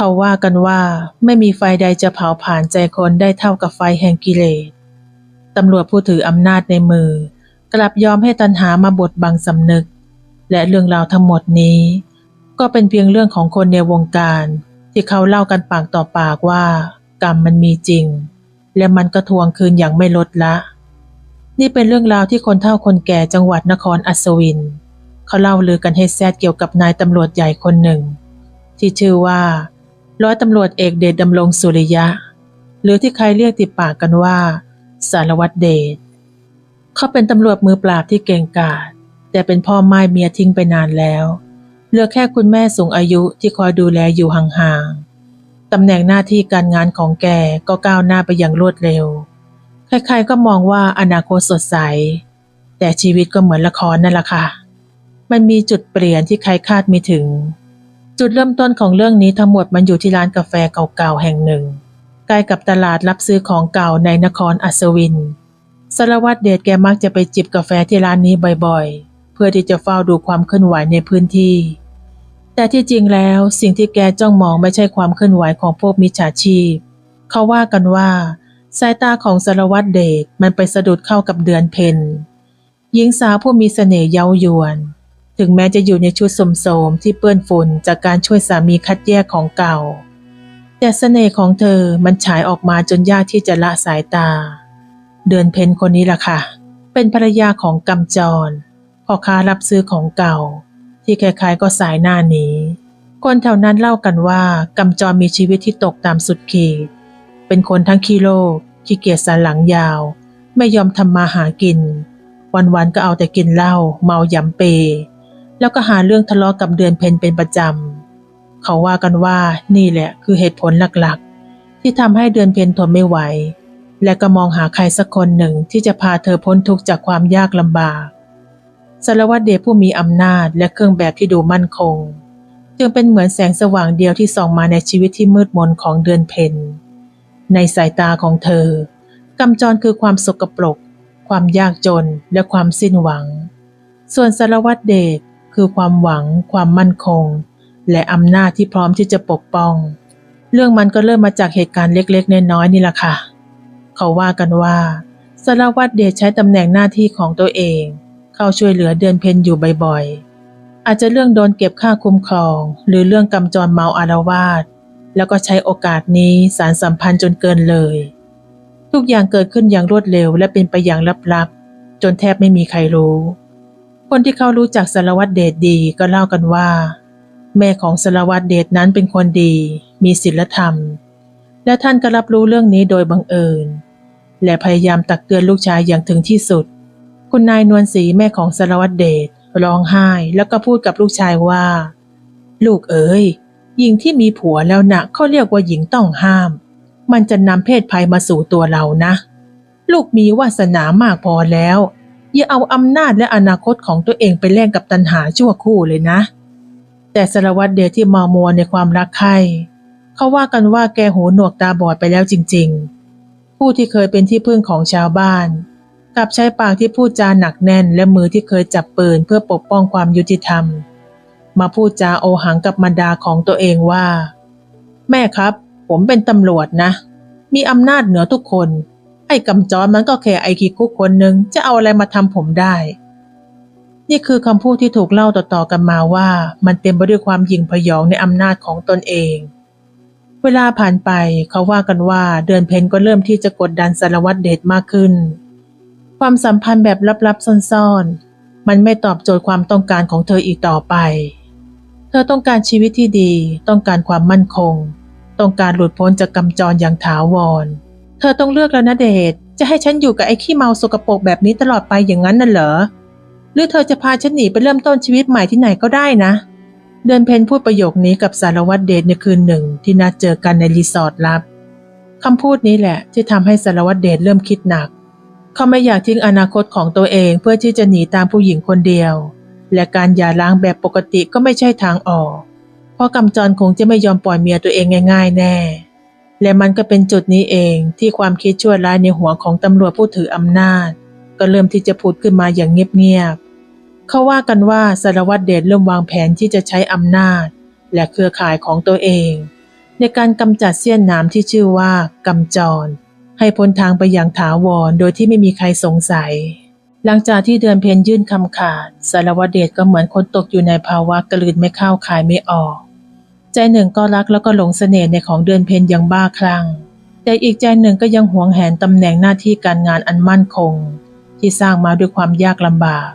เขาว่ากันว่าไม่มีไฟใดจะเผาผ่านใจคนได้เท่ากับไฟแห่งกิเลส ตำรวจผู้ถืออำนาจในมือ กลับยอมให้ตันหามาบดบังสำนึก และเรื่องราวทั้งหมดนี้ ก็เป็นเพียงเรื่องของคนในวงการ ที่เขาเล่ากันปากต่อปากว่า กรรมมันมีจริง และมันก็ทวงคืนอย่างไม่ลดละ นี่เป็นเรื่องราวที่คนเฒ่าคนแก่จังหวัดนครอัศวิน เขาเล่าลือกันให้แซดเกี่ยวกับนายตำรวจใหญ่คนหนึ่ง ที่ชื่อว่า ร้อยตำรวจเอกเดชดำรงสุริยะ หรือที่ใครเรียกติดปากกันว่า สารวัตรเดชเขาเป็นตำรวจมือปราบที่เก่งกาจแต่เป็นพ่อไม้เมียทิ้งไปนานแล้ว เหลือแค่คุณแม่สูงอายุที่คอยดูแลอยู่ห่างๆตำแหน่งหน้าที่การงานของแกก็ก้าวหน้าไปอย่างรวดเร็ว ใครๆก็มองว่าอนาคตสดใส แต่ชีวิตก็เหมือนละครนั่นแหละค่ะมันมีจุดเปลี่ยนที่ใครคาดไม่ถึง จุดเริ่มต้นของเรื่องนี้ทั้งหมดมันอยู่ที่ร้านกาแฟเก่าๆแห่งหนึ่งใกล้กับตลาดรับซื้อของเก่าในนครอัศวิน สารวัตรเดชแกมักจะไปจิบกาแฟที่ร้านนี้บ่อยๆ เพื่อที่จะเฝ้าดูความเคลื่อนไหวในพื้นที่ แต่ที่จริงแล้วสิ่งที่แกจ้องมองไม่ใช่ความเคลื่อนไหวของพวกมิจฉาชีพ เขาว่ากันว่าสายตาของสารวัตรเดชมันไปสะดุดเข้ากับเดือนเพ็ญหญิงสาวผู้มีเสน่ห์เย้ายวน ถึงแม้จะอยู่ในชุดสมโสมที่เปื้อนฝุ่นจากการช่วยสามีคัดแยกของเก่า แต่เสน่ห์ของเธอมันฉายออกมาจนยากที่จะละสายตา เดือนเพ็ญคนนี้ล่ะค่ะ เป็นภรรยาของกำจรพ่อค้ารับซื้อของเก่า ที่ใครๆก็สายหน้านี้ คนแถวนั้นเล่ากันว่ากำจรมีชีวิตที่ตกตามสุดขีด เป็นคนทั้งขี้โลกขี้เกียจสันหลังยาว ไม่ยอมทำมาหากิน วันๆก็เอาแต่กินเหล้าเมายำเป แล้วก็หาเรื่องทะเลาะกับเดือนเพ็ญเป็นประจำ เขาว่ากันว่านี่แหละคือเหตุผลหลักๆ ที่ทำให้เดือนเพ็ญทนไม่ไหว และก็มองหาใครสักคนหนึ่งที่จะพาเธอพ้นทุกข์จากความยากลำบากสารวัตรเดชผู้มีอำนาจและเครื่องแบบที่ดูมั่นคง จึงเป็นเหมือนแสงสว่างเดียวที่ส่องมาในชีวิตที่มืดมนของเดือนเพ็ญในสายตาของเธอกำจรคือความสกปรก ความยากจนและความสิ้นหวัง ส่วนสารวัตรเดช คือความหวัง ความมั่นคง และอำนาจที่พร้อมที่จะปกป้อง เรื่องมันก็เริ่มมาจากเหตุการณ์เล็กๆน้อยๆนี่แหละค่ะ เขาว่ากันว่าสารวัตรเดชใช้ตำแหน่งหน้าที่ของตัวเอง เข้าช่วยเหลือเดือนเพ็ญอยู่บ่อยๆ อาจจะเรื่องโดนเก็บค่าคุ้มครอง หรือเรื่องกำจรเมาอารวาสแล้วก็ใช้โอกาสนี้สารสัมพันธ์จนเกินเลย ทุกอย่างเกิดขึ้นอย่างรวดเร็วและเป็นไปอย่างลับๆ จนแทบไม่มีใครรู้ คนที่เขารู้จักสารวัตรเดชดีก็เล่ากันว่า แม่ของสารวัตรเดชนั้นเป็นคนดี มีศีลธรรม และท่านก็รับรู้เรื่องนี้โดยบังเอิญ และพยายามตักเตือนลูกชายอย่างถึงที่สุด คุณนายนวลศรีแม่ของสารวัตรเดชร้องไห้แล้วก็พูดกับลูกชายว่า ลูกเอ๋ยหญิงที่มีผัวแล้วนะเขาเรียกว่าหญิงต้องห้าม มันจะนำเพศภัยมาสู่ตัวเรานะ ลูกมีวาสนามากพอแล้ว อย่าเอาอำนาจและอนาคตของตัวเองไปแลกกับตัณหาชั่วคู่เลยนะ แต่สารวัตรเดชที่มามัวในความรักใครเขาว่ากันว่าแกหูหนวกตาบอดไปแล้วจริง ๆ ผู้ที่เคยเป็นที่พึ่งของชาวบ้านกลับใช้ปากที่พูดจาหนักแน่น และมือที่เคยจับปืนเพื่อปกป้องความยุติธรรม มาพูดจาโอหังกับมารดาของตัวเองว่า แม่ครับ ผมเป็นตำรวจนะ มีอำนาจเหนือทุกคน ไอ้กำจรมันก็แค่ไอ้ขี้คุกคนหนึ่งจะเอาอะไรมาทำผมได้ นี่คือคำพูดที่ถูกเล่าต่อๆกันมาว่ามันเต็มไปด้วยความหยิ่งพยองในอำนาจของตนเอง เวลาผ่านไปเขาว่ากันว่าเดือนเพ็ญก็เริ่มที่จะกดดันสารวัตรเดชมากขึ้น ความสัมพันธ์แบบลับๆซ่อนๆ มันไม่ตอบโจทย์ความต้องการของเธออีกต่อไป เธอต้องการชีวิตที่ดี ต้องการความมั่นคง ต้องการหลุดพ้นจากกำจรอย่างถาวร เธอต้องเลือกแล้วนะเดช จะให้ฉันอยู่กับไอ้ขี้เมาสกปรกแบบนี้ตลอดไปอย่างนั้นน่ะเหรอ หรือเธอจะพาฉันหนีไปเริ่มต้นชีวิตใหม่ที่ไหนก็ได้นะ เดินเพนพูดประโยคนี้กับสารวัตรเดชในคืนหนึ่งที่นัดเจอกันในรีสอร์ทลับคำพูดนี้แหละที่ทำให้สารวัตรเดชเริ่มคิดหนัก เขาไม่อยากทิ้งอนาคตของตัวเองเพื่อที่จะหนีตามผู้หญิงคนเดียว และการหย่าร้างแบบปกติก็ไม่ใช่ทางออก เพราะกำจรคงจะไม่ยอมปล่อยเมียตัวเองง่าย ๆ แน่ และมันก็เป็นจุดนี้เองที่ความคิดชั่วร้ายในหัวของตำรวจผู้ถืออำนาจ ก็เริ่มที่จะพูดขึ้นมาอย่างเงียบๆเขาว่ากันว่าสารวัตรเดชเริ่มวางแผนที่จะใช้อำนาจ และเครือข่ายของตัวเอง ในการกำจัดเสี้ยนนามที่ชื่อว่ากำจร ให้พ้นทางไปอย่างถาวรโดยที่ไม่มีใครสงสัย หลังจากที่เดือนเพ็ญยื่นคำขาดสารวัตรเดชก็เหมือนคนตกอยู่ในภาวะกระลืนไม่เข้าขายไม่ออก ใจหนึ่งก็รักแล้วก็หลงเสน่ห์ในของเดือนเพ็ญอย่างบ้าคลั่ง แต่อีกใจหนึ่งก็ยังหวงแหนตำแหน่งหน้าที่การงานอันมั่นคง ที่สร้างมาด้วยความยากลำบาก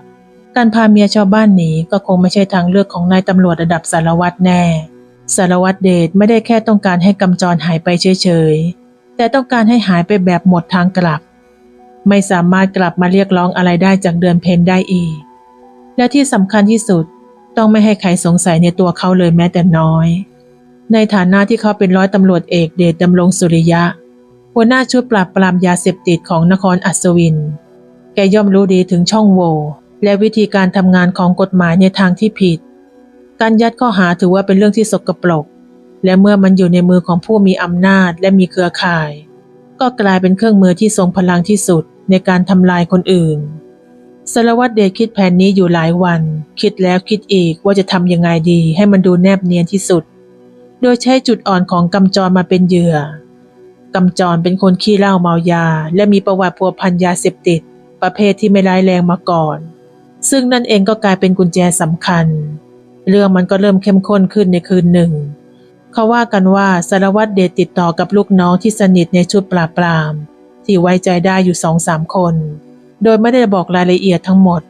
การพาเมียชาวบ้านหนีก็คงไม่ใช่ทางเลือกของนายตำรวจระดับสารวัตรแน่ สารวัตรเดชไม่ได้แค่ต้องการให้กำจรหายไปเฉยๆ แต่ต้องการให้หายไปแบบหมดทางกลับ ไม่สามารถกลับมาเรียกร้องอะไรได้จากเดือนเพ็ญได้อีก และที่สำคัญที่สุดต้องไม่ให้ใครสงสัยในตัวเขาเลยแม้แต่น้อย ในฐานะที่เขาเป็นร้อยตำรวจเอกเดชดำรงสุริยะ หัวหน้าชุดปราบปรามยาเสพติดของนครอัศวิน แกย่อมรู้ดีถึงช่องโหว่และวิธีการทำงานของกฎหมายในทางที่ผิด การยัดข้อหาถือว่าเป็นเรื่องที่สกปรก และเมื่อมันอยู่ในมือของผู้มีอำนาจและมีเครือข่าย ก็กลายเป็นเครื่องมือที่ทรงพลังที่สุดในการทำลายคนอื่นสารวัตรเดชคิดแผนนี้อยู่หลายวัน คิดแล้วคิดอีกว่าจะทำยังไงดีให้มันดูแนบเนียนที่สุด โดยใช้จุดอ่อนของกำจรมาเป็นเหยื่อกำจรเป็นคนขี้เหล้าเมายา และมีประวัติพัวพันยาเสพติด ประเภทที่ไม่ร้ายแรงมาก่อน ซึ่งนั่นเองก็กลายเป็นกุญแจสำคัญ เรื่องมันก็เริ่มเข้มข้นขึ้นในคืนหนึ่ง เขาว่ากันว่าสารวัตรเดชติดต่อกับลูกน้องที่สนิทในชุดปราบปราม ที่ไว้ใจได้อยู่สองสามคน โดยไม่ได้บอกรายละเอียดทั้งหมด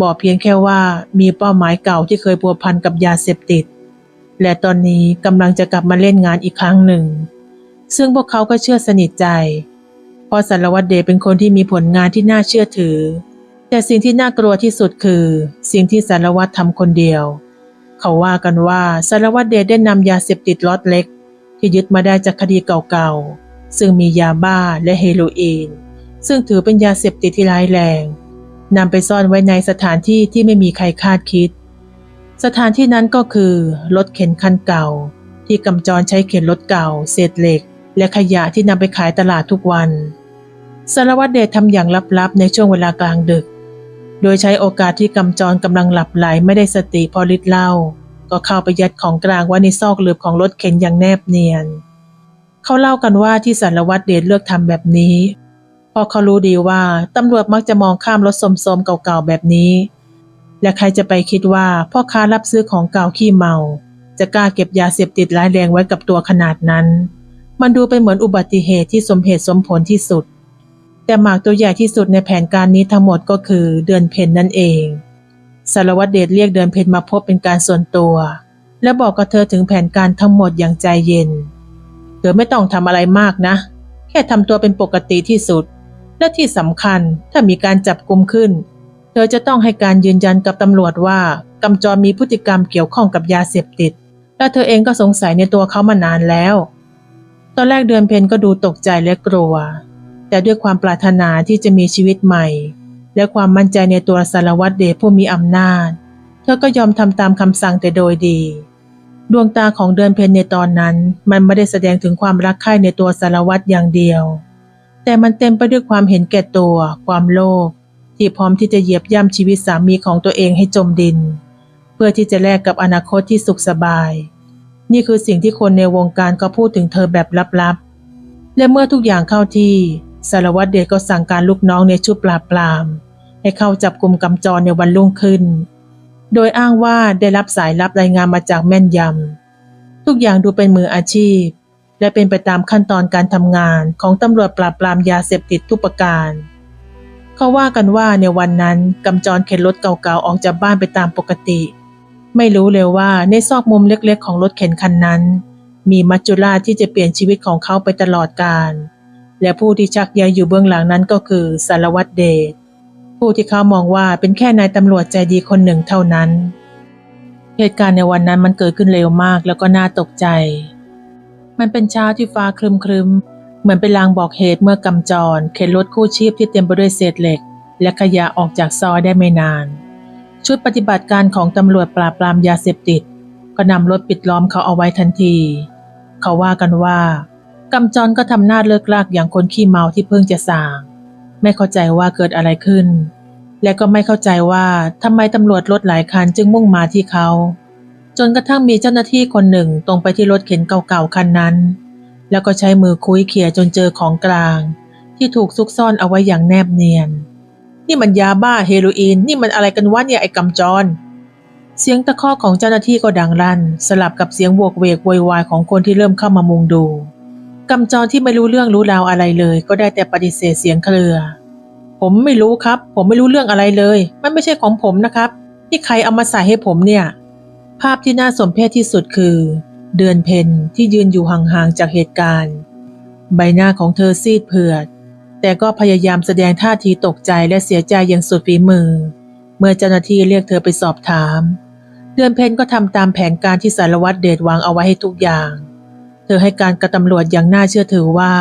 บอกเพียงแค่ว่ามีเป้าหมายเก่าที่เคยพัวพันกับยาเสพติด และตอนนี้กำลังจะกลับมาเล่นงานอีกครั้งหนึ่ง ซึ่งพวกเขาก็เชื่อสนิทใจเพราะสารวัตรเดชเป็นคนที่มีผลงานที่น่าเชื่อถือ แต่สิ่งที่น่ากลัวที่สุดคือ สิ่งที่สารวัตรทำคนเดียว เขาว่ากันว่าสารวัตรเดชได้นำยาเสพติดล็อตเล็ก ที่ยึดมาได้จากคดีเก่าๆ ซึ่งมียาบ้าและเฮโรอีน ซึ่งถือเป็นยาเสพติดที่ร้ายแรงนำไปซ่อนไว้ในสถานที่ที่ไม่มีใครคาดคิด สถานที่นั้นก็คือรถเข็นคันเก่า ที่กำจรใช้เข็นรถเก่า เศษเหล็ก และขยะที่นำไปขายตลาดทุกวัน สารวัตรเดชทำอย่างลับๆ ในช่วงเวลากลางดึก โดยใช้โอกาสที่กำจรกำลังหลับไหลไม่ได้สติพอฤทธิ์เหล้าก็เข้าไปยัดของกลางไว้ในซอกหลืบของรถเข็นอย่างแนบเนียน เขาเล่ากันว่าที่สารวัตรเดชเลือกทำแบบนี้เพราะเขารู้ดีว่าตำรวจมักจะมองข้ามรถสมๆเก่าๆแบบนี้ และใครจะไปคิดว่าพ่อค้ารับซื้อของเก่าขี้เมา จะกล้าเก็บยาเสพติดร้ายแรงไว้กับตัวขนาดนั้น มันดูเป็นเหมือนอุบัติเหตุที่สมเหตุสมผลที่สุด แต่หมากตัวใหญ่ที่สุดในแผนการนี้ทั้งหมดก็คือเดือนเพ็ญนั่นเองสารวัตรเดชเรียกเดือนเพ็ญมาพบเป็นการส่วนตัว และบอกกับเธอถึงแผนการทั้งหมดอย่างใจเย็นเธอไม่ต้องทำอะไรมากนะ แค่ทำตัวเป็นปกติที่สุด และที่สำคัญถ้ามีการจับกลุมขึ้น ธอจะต้องให้การยืนยันกับตำรวจว่ากำจรมีพฤติกรรมเกี่ยวข้องกับยาเสพติด และเธอเองก็สงสัยในตัวเขามานานแล้ว ตอนแรกเดือนเพ็ญก็ดูตกใจและกลัว แต่ด้วยความปรารถนาที่จะมีชีวิตใหม่ และความมั่นใจในตัวสารวัตรเดชผู้มีอำนาจ เธอก็ยอมทำตามคำสั่งแต่โดยดี ดวงตาของเดือนเพ็ญในตอนนั้น มันไม่ได้แสดงถึงความรักใคร่ในตัวสารวัตรอย่างเดียว แต่มันเต็มไปด้วยความเห็นแก่ตัว ความโลภ ที่พร้อมที่จะเหยียบย่ำชีวิตสามีของตัวเองให้จมดิน เพื่อที่จะแลกกับอนาคตที่สุขสบาย นี่คือสิ่งที่คนในวงการก็พูดถึงเธอแบบลับๆ และเมื่อทุกอย่างเข้าที่สารวัตรเดชก็สั่งการลูกน้องในชุดปราบปราม ให้เข้าจับกลุ่มกำจรในวันรุ่งขึ้น โดยอ้างว่าได้รับสายรับรายงานมาจากแม่นยำทุกอย่างดูเป็นมืออาชีพ และเป็นไปตามขั้นตอนการทำงานของตำรวจปราบปรามยาเสพติดทุกประการ เขาว่ากันว่าในวันนั้นกำจรเข็นรถเก่าๆออกจากบ้านไปตามปกติ ไม่รู้เลยว่าในซอกมุมเล็กๆ ของรถเข็นคันนั้น มีมัจจุราชที่จะเปลี่ยนชีวิตของเขาไปตลอดกาลและผู้ที่ชักใยอยู่เบื้องหลังนั้นก็คือสารวัตรเดชผู้ที่เขามองว่าเป็นแค่นายตำรวจใจดีคนหนึ่งเท่านั้น เหตุการณ์ในวันนั้นมันเกิดขึ้นเร็วมากแล้วก็น่าตกใจ มันเป็นเช้าที่ฟ้าครึมครึม เหมือนเป็นลางบอกเหตุเมื่อกำจร เข็นรถคู่ชีพที่เต็มไปด้วยเศษเหล็ก และขยะออกจากซอยได้ไม่นาน ชุดปฏิบัติการของตำรวจปราบปรามยาเสพติด ก็นำรถปิดล้อมเขาเอาไว้ทันที เขาว่ากันว่ากำจรก็ทำหน้าเลิกลากอย่างคนขี้เมาที่เพิ่งจะสาง ไม่เข้าใจว่าเกิดอะไรขึ้น และก็ไม่เข้าใจว่าทำไมตำรวจรถหลายคันจึงมุ่งมาที่เขา จนกระทั่งมีเจ้าหน้าที่คนหนึ่งตรงไปที่รถเข็นเก่าๆคันนั้น แล้วก็ใช้มือคุ้ยเขี่ยจนเจอของกลาง ที่ถูกซุกซ่อนเอาไว้อย่างแนบเนียน นี่มันยาบ้าเฮโรอีน นี่มันอะไรกันวะเนี่ยไอ้กำจร เสียงตะคอกของเจ้าหน้าที่ก็ดังลั่น สลับกับเสียงโวกเวกโวยวายของคนที่เริ่มเข้ามามุงดูกำจรที่ไม่รู้เรื่องรู้ราวอะไรเลย ก็ได้แต่ปฏิเสธเสียงเครือ ผมไม่รู้ครับ ผมไม่รู้เรื่องอะไรเลย มันไม่ใช่ของผมนะครับนี่ใครเอามาใส่ให้ผมเนี่ย ภาพที่น่าสมเพชที่สุดคือ เดือนเพ็ญที่ยืนอยู่ห่างๆจากเหตุการณ์ ใบหน้าของเธอซีดเผือด แต่ก็พยายามแสดงท่าทีตกใจและเสียใจอย่างสุดฝีมือ เมื่อเจ้าหน้าที่เรียกเธอไปสอบถาม เดือนเพ็ญก็ทำตามแผนการที่สารวัตรเดชวางเอาไว้ให้ทุกอย่าง เธอให้การกับตำรวจอย่างน่าเชื่อถือว่า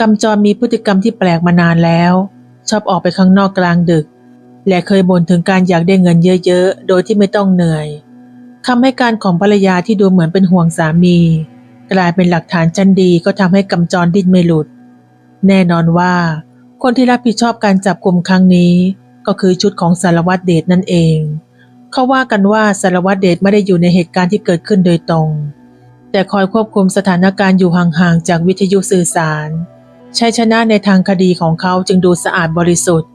กำจรมีพฤติกรรมที่แปลกมานานแล้ว ชอบออกไปข้างนอกกลางดึก และเคยบ่นถึงการอยากได้เงินเยอะๆ โดยที่ไม่ต้องเหนื่อย คำให้การของภรรยาที่ดูเหมือนเป็นห่วงสามี กลายเป็นหลักฐานชั้นดีก็ทำให้กำจรดิ้นไม่หลุด แน่นอนว่า คนที่รับผิดชอบการจับกลุ่มครั้งนี้ ก็คือชุดของสารวัตรเดชนั่นเอง เขาว่ากันว่าสารวัตรเดชไม่ได้อยู่ในเหตุการณ์ที่เกิดขึ้นโดยตรง แต่คอยควบคุมสถานการณ์อยู่ห่างๆจากวิทยุสื่อสารชัยชนะในทางคดีของเขาจึงดูสะอาดบริสุทธิ์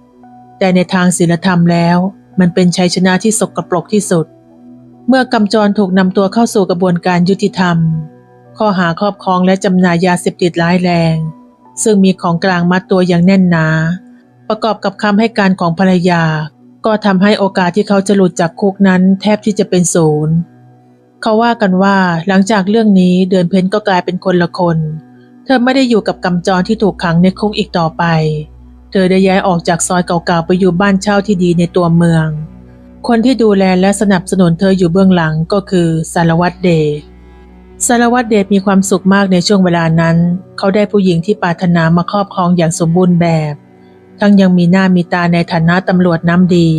แต่ในทางศีลธรรมแล้ว มันเป็นชัยชนะที่สกปรกที่สุด เมื่อกำจรถูกนำตัวเข้าสู่กระบวนการยุติธรรม ข้อหาครอบครองและจำหน่ายยาเสพติดร้ายแรง ซึ่งมีของกลางมัดตัวอย่างแน่นหนา ประกอบกับคำให้การของภรรยา ก็ทำให้โอกาสที่เขาจะหลุดจากคุกนั้นแทบที่จะเป็นศูนย์เขาว่ากันว่าหลังจากเรื่องนี้เดือนเพ็ญก็กลายเป็นคนละคน เธอไม่ได้อยู่กับกำจรที่ถูกขังในคุกอีกต่อไป เธอได้ย้ายออกจากซอยเก่าๆไปอยู่บ้านเช่าที่ดีในตัวเมือง คนที่ดูแลและสนับสนุนเธออยู่เบื้องหลังก็คือสารวัตรเดชสารวัตรเดชมีความสุขมากในช่วงเวลานั้น เขาได้ผู้หญิงที่ปรารถนามาครอบครองอย่างสมบูรณ์แบบ ทั้งยังมีหน้ามีตาในฐานะตำรวจน้ำดี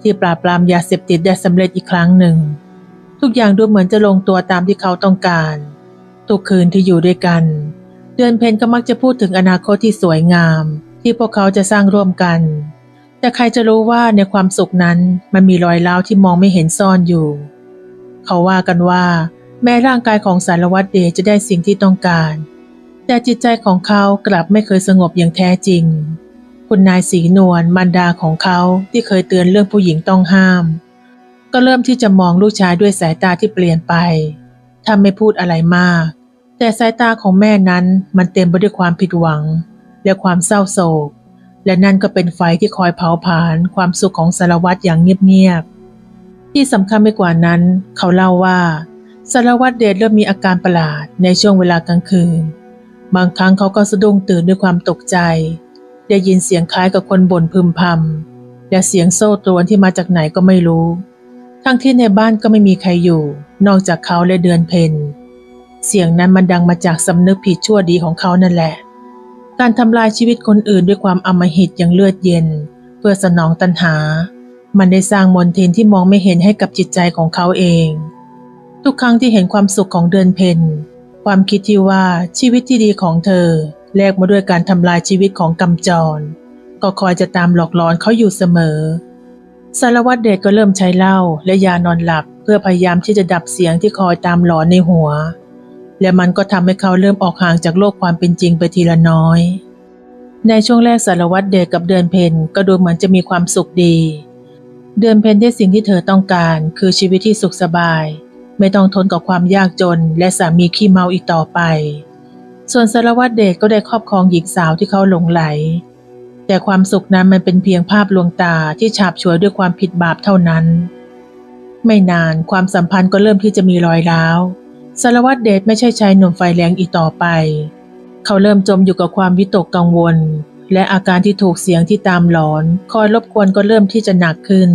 ที่ปราบปรามยาเสพติดได้สำเร็จอีกครั้งหนึ่ง ทุกอย่างดูเหมือนจะลงตัวตามที่เขาต้องการทุกคืนที่อยู่ด้วยกัน เดือนเพ็ญก็มักจะพูดถึงอนาคตที่สวยงาม ที่พวกเขาจะสร้างร่วมกัน แต่ใครจะรู้ว่าในความสุขนั้นมันมีรอยร้าวที่มองไม่เห็นซ่อนอยู่ เขาว่ากันว่า แม้ร่างกายของสารวัตรเดชจะได้สิ่งที่ต้องการ แต่จิตใจของเขากลับไม่เคยสงบอย่างแท้จริง คุณนายสีนวลมารดาของเขาที่เคยเตือนเรื่องผู้หญิงต้องห้าม ก็เริ่มที่จะมองลูกชายด้วยสายตาที่เปลี่ยนไปทำไม่พูดอะไรมาก แต่สายตาของแม่นั้นมันเต็มไปด้วยความผิดหวัง และความเศร้าโศก และนั่นก็เป็นไฟที่คอยเผาผลาญความสุขของสารวัตรอย่างเงียบๆ ที่สำคัญไปกว่านั้น เขาเล่าว่าสารวัตรเดชเริ่มมีอาการประหลาดในช่วงเวลากลางคืน บางครั้งเขาก็สะดุ้งตื่นด้วยความตกใจ ได้ยินเสียงคล้ายกับคนบ่นพึมพำและเสียงโซ่ตรวนที่มาจากไหนก็ไม่รู้ ทั้งที่ในบ้านก็ไม่มีใครอยู่ นอกจากเขาและเดือนเพ็ญเสียงนั้นมันดังมาจากสำนึกผิดชั่วดีของเขานั่นแหละ การทำลายชีวิตคนอื่นด้วยความอำมหิตอย่างเลือดเย็น เพื่อสนองตัณหา มันได้สร้างมนทินที่มองไม่เห็นให้กับจิตใจของเขาเอง ทุกครั้งที่เห็นความสุขของเดือนเพ็ญความคิดที่ว่าชีวิตที่ดีของเธอแลกมาด้วยการทำลายชีวิตของกำจร ก็คอยจะตามหลอกหลอนเขาอยู่เสมอ สารวัตรเดชก็เริ่มใช้เหล้าและยานอนหลับ เพื่อพยายามที่จะดับเสียงที่คอยตามหลอนในหัว และมันก็ทำให้เขาเริ่มออกห่างจากโลกความเป็นจริงไปทีละน้อย ในช่วงแรกสารวัตรเดชกับเดือนเพ็ญก็ดูเหมือนจะมีความสุขดี เดือนเพ็ญได้สิ่งที่เธอต้องการ คือชีวิตที่สุขสบาย ไม่ต้องทนกับความยากจน และสามีขี้เมาอีกต่อไป ส่วนสารวัตรเดชก็ได้ครอบครองหญิงสาวที่เขาหลงไหล แต่ความสุขนั้นมันเป็นเพียงภาพลวงตาที่ฉาบฉวยด้วยความผิดบาปเท่านั้น ไม่นานความสัมพันธ์ก็เริ่มที่จะมีรอยร้าว สารวัตรเดชไม่ใช่ชายหนุ่มไฟแรงอีกต่อไป เขาเริ่มจมอยู่กับความวิตกกังวล และอาการที่ถูกเสียงที่ตามหลอน คอยรบกวนก็เริ่มที่จะหนักขึ้น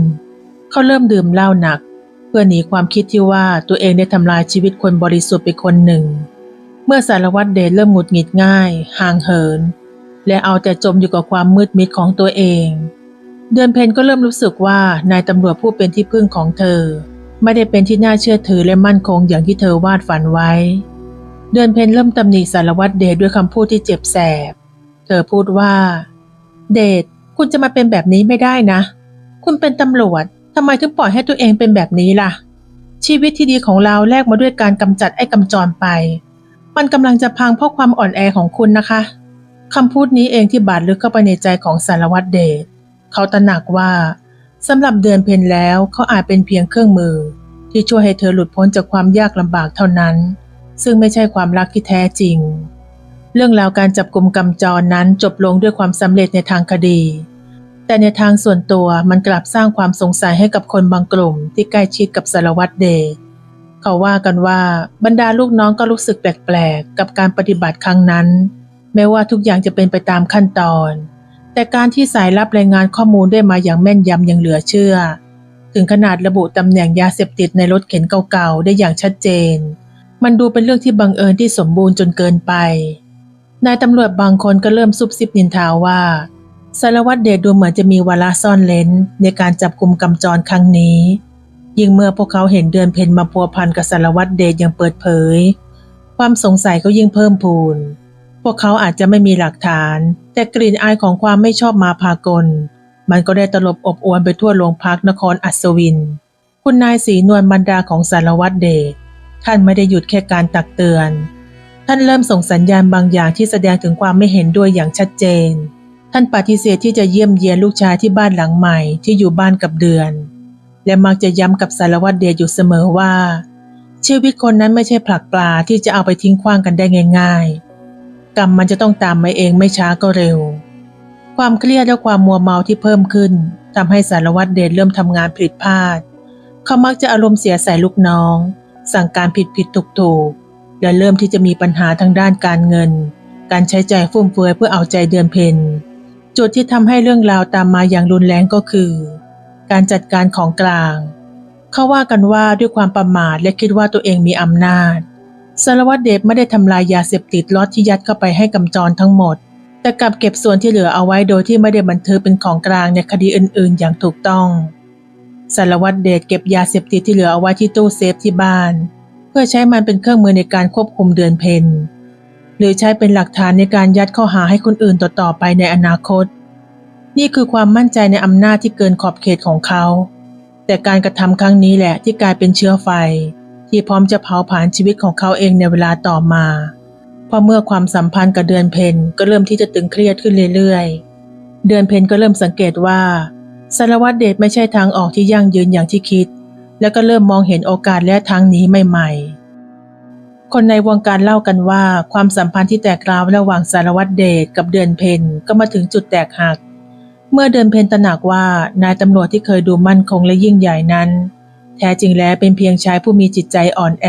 เขาเริ่มดื่มเหล้าหนัก เพื่อหนีความคิดที่ว่าตัวเองได้ทำลายชีวิตคนบริสุทธิ์ไปคนหนึ่ง เมื่อสารวัตรเดชเริ่มหงุดหงิดง่าย ห่างเหิน และเอาแต่จมอยู่กับความมืดมิดของตัวเอง เดือนเพ็ญก็เริ่มรู้สึกว่านายตำรวจผู้เป็นที่พึ่งของเธอ ไม่ได้เป็นที่น่าเชื่อถือและมั่นคงอย่างที่เธอวาดฝันไว้ เดือนเพ็ญเริ่มตำหนิสารวัตรเดชด้วยคำพูดที่เจ็บแสบ เธอพูดว่า เดชคุณจะมาเป็นแบบนี้ไม่ได้นะ คุณเป็นตำรวจทำไมถึงปล่อยให้ตัวเองเป็นแบบนี้ล่ะชชีวิตที่ดีของเราแลกมาด้วยการกำจัดไอ้กำจรไป มันกำลังจะพังเพราะความอ่อนแอของคุณนะคะคำพูดนี้เองที่บาดลึกเข้าไปในใจของสารวัตรเดชเขาตระหนักว่า สำหรับเดือนเพ็ญแล้วเขาอาจเป็นเพียงเครื่องมือ ที่ช่วยให้เธอหลุดพ้นจากความยากลำบากเท่านั้น ซึ่งไม่ใช่ความรักที่แท้จริง เรื่องราวการจับกลุ่มกำจรนั้นจบลงด้วยความสำเร็จในทางคดี แต่ในทางส่วนตัวมันกลับสร้างความสงสัยให้กับคนบางกลุ่มที่ใกล้ชิดกับสารวัตรเดชเขาว่ากันว่าบรรดาลูกน้องก็รู้สึกแปลกๆกับการปฏิบัติครั้งนั้น แม้ว่าทุกอย่างจะเป็นไปตามขั้นตอน แต่การที่สายรับรายงานข้อมูลได้มาอย่างแม่นยำย่างเหลือเชื่อ ถึงขนาดระบุตำแหน่งยาเสพติดในรถเข็นเก่าๆ ได้อย่างชัดเจน มันดูเป็นเรื่องที่บังเอิญที่สมบูรณ์จนเกินไป นายตำรวจบางคนก็เริ่มซุบซิบนินทาว่าสารวัตรเดชดูเหมือนจะมีวาระซ่อนเลนในการจับกลุ่มกำจรครั้งนี้ ยิ่งเมื่อพวกเขาเห็นเดือนเพ็ญมาพัวพันกับสารวัตรเดชอย่างเปิดเผย ความสงสัยก็ยิ่งเพิ่มพูน พวกเขาอาจจะไม่มีหลักฐาน แต่กลิ่นอายของความไม่ชอบมาพากล มันก็ได้ตลบอบอวนไปทั่วโรงพักนครอัศวิน คุณนายศรีนวลบรรดาของสารวัตรเดชท่านไม่ได้หยุดแค่การตักเตือน ท่านเริ่มส่งสัญญาณบางอย่างที่แสดงถึงความไม่เห็นด้วยอย่างชัดเจน ท่านปฏิเสธที่จะเยี่ยมเยียนลูกชายที่บ้านหลังใหม่ที่อยู่บ้านกับเดือน และมักจะย้ำกับสารวัตรเดชอยู่เสมอว่าชีวิตคนนั้นไม่ใช่ผลักปลาที่จะเอาไปทิ้งขว้างกันได้ง่าย ๆ กรรมมันจะต้องตามมาเองไม่ช้าก็เร็ว ความเครียดและความมัวเมาที่เพิ่มขึ้นทำให้สารวัตรเดชเริ่มทำงานผิดพลาด เขามักจะอารมณ์เสียใส่ลูกน้อง สั่งการผิดผิดถูกถูกและเริ่มที่จะมีปัญหาทางด้านการเงิน การใช้จ่ายฟุ่มเฟือยเพื่อเอาใจเดือนเพ็ญจุดที่ทำให้เรื่องราวตามมาอย่างรุนแรงก็คือ การจัดการของกลาง เขาว่ากันว่าด้วยความประมาทและคิดว่าตัวเองมีอำนาจ สารวัตรเดชไม่ได้ทำลายยาเสพติดล็อตที่ยัดเข้าไปให้กำจรทั้งหมด แต่กลับเก็บส่วนที่เหลือเอาไว้โดยที่ไม่ได้บันทึกเป็นของกลางในคดีอื่น ๆ อย่างถูกต้อง สารวัตรเดชเก็บยาเสพติดที่เหลือเอาไว้ที่ตู้เซฟที่บ้าน เพื่อใช้มันเป็นเครื่องมือในการควบคุมเดือนเพ็ญหรือใช้เป็นหลักฐานในการยัดข้อหาให้คนอื่นต่อๆไปในอนาคต นี่คือความมั่นใจในอำนาจที่เกินขอบเขตของเขา แต่การกระทำครั้งนี้แหละที่กลายเป็นเชื้อไฟ ที่พร้อมจะเผาผลาญชีวิตของเขาเองในเวลาต่อมาเพราะเมื่อความสัมพันธ์กับเดือนเพ็ญก็เริ่มที่จะตึงเครียดขึ้นเรื่อยๆ เดือนเพ็ญก็เริ่มสังเกตว่าสารวัตรเดชไม่ใช่ทางออกที่ยั่งยืนอย่างที่คิด แล้วก็เริ่มมองเห็นโอกาสและทางหนีใหม่ ๆ คนในวงการเล่ากันว่าความสัมพันธ์ที่แตกร้าวระหว่างสารวัตรเดชกับเดือนเพ็ญก็มาถึงจุดแตกหัก เมื่อเดือนเพ็ญตระหนักว่านายตำรวจที่เคยดูมั่นคงและยิ่งใหญ่นั้น แท้จริงแล้วเป็นเพียงชายผู้มีจิตใจอ่อนแอ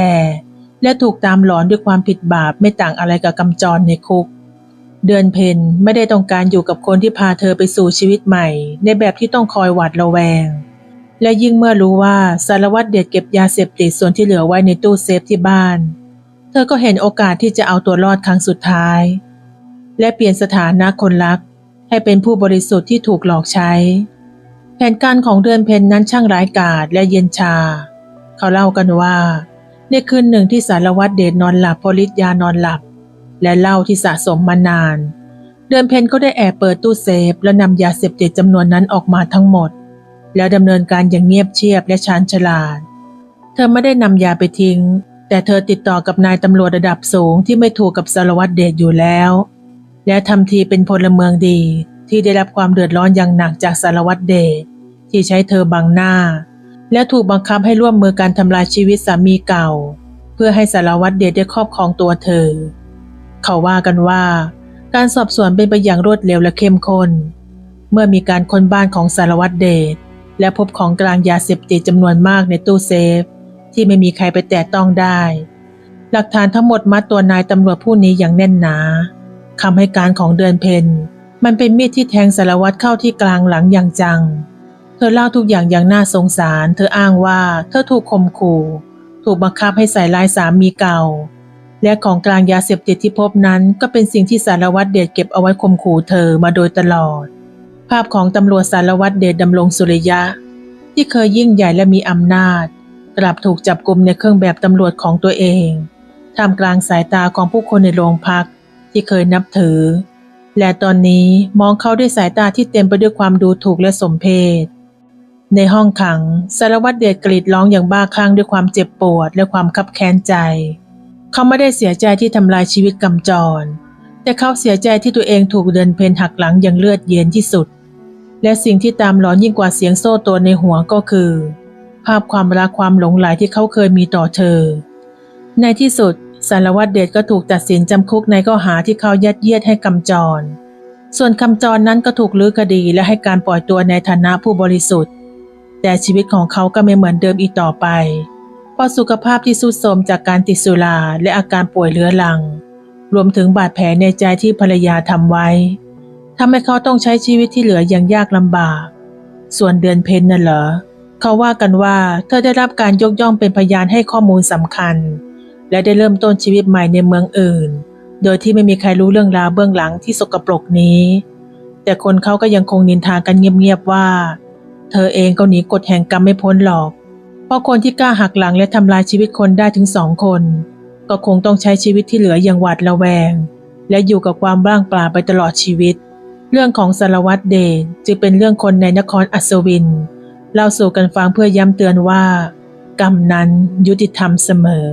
และถูกตามหลอนด้วยความผิดบาปไม่ต่างอะไรกับกำจรในคุก เดือนเพ็ญไม่ได้ต้องการอยู่กับคนที่พาเธอไปสู่ชีวิตใหม่ ในแบบที่ต้องคอยหวาดระแวง และยิ่งเมื่อรู้ว่าสารวัตรเดชเก็บยาเสพติดส่วนที่เหลือไว้ในตู้เซฟที่บ้าน เธอก็เห็นโอกาสที่จะเอาตัวรอดครั้งสุดท้าย และเปลี่ยนสถานะคนรัก ให้เป็นผู้บริสุทธิ์ที่ถูกหลอกใช้ แผนการของเดือนเพ็ญนั้นช่างร้ายกาจและเย็นชา เขาเล่ากันว่า ในคืนหนึ่งที่สารวัตรเดชนอนหลับพราะฤทธิ์ยานอนหลับ และเหล้าที่สะสมมานาน เดือนเพ็ญก็ได้แอบเปิดตู้เซฟ และนำยาเสพติดจำนวนนั้นออกมาทั้งหมด แล้วดำเนินการอย่างเงียบเชียบและชาญฉลาด เธอไม่ได้นำยาไปทิ้ง แต่เธอติดต่อกับนายตำรวจระดับสูงที่ไม่ถูกกับสารวัตรเดชอยู่แล้ว และทำทีเป็นพลเมืองดี ที่ได้รับความเดือดร้อนอย่างหนักจากสารวัตรเดชที่ใช้เธอบังหน้า และถูกบังคับให้ร่วมมือการทำลายชีวิตสามีเก่า เพื่อให้สารวัตรเดชได้ครอบครองตัวเธอ เขาว่ากันว่า การสอบสวนเป็นไปอย่างรวดเร็วและเข้มข้นเมื่อมีการค้นบ้านของสารวัตรเดชและพบของกลางยาเสพติดจำนวนมากในตู้เซฟ ที่ไม่มีใครไปแตะต้องได้ หลักฐานทั้งหมดมัดตัวนายตำรวจผู้นี้อย่างแน่นหนาคำให้การของเดือนเพ็ญ มันเป็นมีดที่แทงสารวัตรเข้าที่กลางหลังอย่างจัง เธอเล่าทุกอย่างอย่างน่าสงสาร เธออ้างว่าเธอถูกข่มขู่ ถูกบังคับให้ใส่ลายสามีเก่า และของกลางยาเสพติดที่พบนั้น ก็เป็นสิ่งที่สารวัตรเดชเก็บเอาไว้ข่มขู่เธอมาโดยตลอด ภาพของตำรวจสารวัตรเดชดำรงสุริยะ ที่เคยยิ่งใหญ่และมีอำนาจ กลับถูกจับกลุมในเครื่องแบบตำรวจของตัวเองท่ามกลางสายตาของผู้คนในโรงพักที่เคยนับถือ และตอนนี้มองเขาด้วยสายตาที่เต็มไปด้วยความดูถูกและสมเพชในห้องขังสารวัตรเดชกรีดร้องอย่างบ้าคลั่งด้วยความเจ็บปวดและความคับแค้นใจ เขาไม่ได้เสียใจที่ทำลายชีวิตกำจร แต่เขาเสียใจที่ตัวเองถูกเดินเพนหักหลังอย่างเลือดเย็นที่สุด และสิ่งที่ตามหลอนยิ่งกว่าเสียงโซ่ตัวในหัวก็คือ ภาพความรักความหลงใหลที่เขาเคยมีต่อเธอ ในที่สุด สารวัตรเดชก็ถูกตัดสินจำคุกในข้อหาที่เขายัดเยียดให้กำจร ส่วนคำจรนั้นก็ถูกลื้อคดีและให้การปล่อยตัวในฐานะผู้บริสุทธิ์ แต่ชีวิตของเขาก็ไม่เหมือนเดิมอีกต่อไป เพราะสุขภาพที่ทรุดโทรมจากการติดสุราและอาการป่วยเรื้อรัง รวมถึงบาดแผลในใจที่ภรรยาทำไว้ทำให้เขาต้องใช้ชีวิตที่เหลืออย่างยากลำบาก ส่วนเดือนเพ็ญน่ะเหรอเขาว่ากันว่าเธอได้รับการยกย่องเป็นพยานให้ข้อมูลสำคัญ และได้เริ่มต้นชีวิตใหม่ในเมืองอื่น โดยที่ไม่มีใครรู้เรื่องราวเบื้องหลังที่สกปรกนี้ แต่คนเขาก็ยังคงนินทากันเงียบๆว่า เธอเองก็หนีกฎแห่งกรรมไม่พ้นหรอก เพราะคนที่กล้าหักหลังและทำลายชีวิตคนได้ถึงสองคน ก็คงต้องใช้ชีวิตที่เหลืออย่างหวาดระแวง และอยู่กับความว่างเปล่าไปตลอดชีวิต เรื่องของสารวัตรเดชจึงเป็นเรื่องคนในนครอัศวินเล่าสู่กันฟังเพื่อย้ำเตือนว่า กรรมนั้นยุติธรรมเสมอ